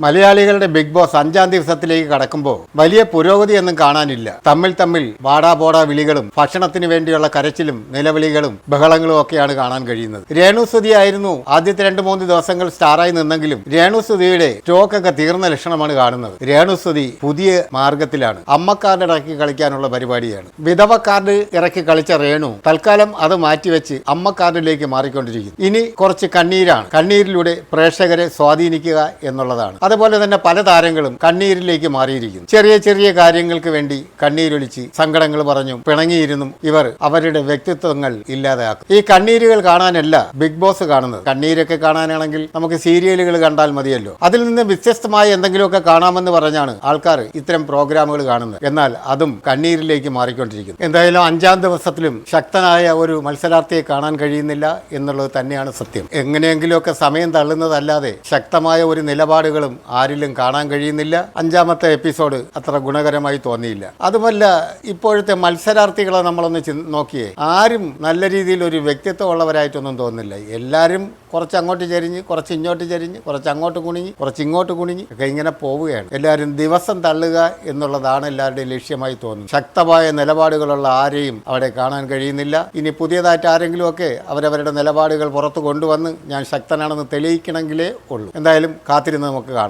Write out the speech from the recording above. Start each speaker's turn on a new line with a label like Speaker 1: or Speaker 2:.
Speaker 1: മലയാളികളുടെ big boss അഞ്ചാം ദിവസത്തിലേക്ക് കടക്കുമ്പോൾ വലിയ പുരോഗതിയൊന്നും കാണാനില്ല. തമ്മിൽ തമ്മിൽ വാടാപോടാ വിളികളും ഭക്ഷണത്തിന് വേണ്ടിയുള്ള കരച്ചിലും നിലവിളികളും ബഹളങ്ങളും ഒക്കെയാണ് കാണാൻ കഴിയുന്നത്. രേണുസുതി ആയിരുന്നു ആദ്യത്തെ രണ്ട് മൂന്ന് ദിവസങ്ങൾ സ്റ്റാറായി നിന്നെങ്കിലും രേണുസുതിയുടെ സ്റ്റോക്കൊക്കെ തീർന്ന ലക്ഷണമാണ് കാണുന്നത്. രേണുസുതി പുതിയ മാർഗത്തിലാണ്. അമ്മ കാർഡ് ഇറക്കി കളിക്കാനുള്ള പരിപാടിയാണ്. വിധവ കാർഡ് ഇറക്കി കളിച്ച രേണു തൽക്കാലം അത് മാറ്റിവെച്ച് അമ്മ കാർഡിലേക്ക് മാറിക്കൊണ്ടിരിക്കുന്നു. ഇനി കുറച്ച് കണ്ണീരാണ്. കണ്ണീരിലൂടെ പ്രേക്ഷകരെ സ്വാധീനിക്കുക എന്നുള്ളതാണ്. അതുപോലെ തന്നെ പല താരങ്ങളും കണ്ണീരിലേക്ക് മാറിയിരിക്കുന്നു. ചെറിയ ചെറിയ കാര്യങ്ങൾക്ക് വേണ്ടി കണ്ണീരൊലിച്ച് സങ്കടങ്ങൾ പറഞ്ഞും പിണങ്ങിയിരുന്നും ഇവർ അവരുടെ വ്യക്തിത്വങ്ങൾ ഇല്ലാതാക്കും ഈ കണ്ണീരുകൾ കാണാനല്ല ബിഗ് ബോസ് കാണുന്നത്. കണ്ണീരൊക്കെ കാണാനാണെങ്കിൽ നമുക്ക് സീരിയലുകൾ കണ്ടാൽ മതിയല്ലോ. അതിൽ നിന്ന് വ്യത്യസ്തമായ എന്തെങ്കിലുമൊക്കെ കാണാമെന്ന് പറഞ്ഞാണ് ആൾക്കാർ ഇത്തരം പ്രോഗ്രാമുകൾ കാണുന്നത്. എന്നാൽ അതും കണ്ണീരിലേക്ക് മാറിക്കൊണ്ടിരിക്കുന്നു. എന്തായാലും അഞ്ചാം ദിവസത്തിലും ശക്തനായ ഒരു മത്സരാർത്ഥിയെ കാണാൻ കഴിയുന്നില്ല എന്നുള്ളത് തന്നെയാണ് സത്യം. എങ്ങനെയെങ്കിലുമൊക്കെ സമയം തള്ളുന്നതല്ലാതെ ശക്തമായ ഒരു നിലപാടുകളും ആരിലും കാണാൻ കഴിയുന്നില്ല. അഞ്ചാമത്തെ എപ്പിസോഡ് അത്ര ഗുണകരമായി തോന്നിയില്ല. അതുമല്ല ഇപ്പോഴത്തെ മത്സരാർത്ഥികളെ നമ്മളൊന്ന് നോക്കിയേ. ആരും നല്ല രീതിയിൽ ഒരു വ്യക്തിത്വം ഉള്ളവരായിട്ടൊന്നും തോന്നുന്നില്ല. എല്ലാവരും കുറച്ച് അങ്ങോട്ട് ചരിഞ്ഞ് കുറച്ച് ഇങ്ങോട്ട് ചരിഞ്ഞ് കുറച്ച് അങ്ങോട്ട് കുണിഞ്ഞ് കുറച്ച് ഇങ്ങോട്ട് കുണിഞ്ഞ് ഒക്കെ ഇങ്ങനെ പോവുകയാണ്. എല്ലാവരും ദിവസം തള്ളുക എന്നുള്ളതാണ് എല്ലാവരുടെയും ലക്ഷ്യമായി തോന്നുന്നത്. ശക്തമായ നിലപാടുകളുള്ള ആരെയും അവിടെ കാണാൻ കഴിയുന്നില്ല. ഇനി പുതിയതായിട്ട് ആരെങ്കിലും ഒക്കെ അവരവരുടെ നിലപാടുകൾ പുറത്തു കൊണ്ടുവന്ന് ഞാൻ ശക്തനാണെന്ന് തെളിയിക്കണമെങ്കിലേ ഉള്ളൂ. എന്തായാലും കാത്തിരുന്ന് നമുക്ക് കാണാം.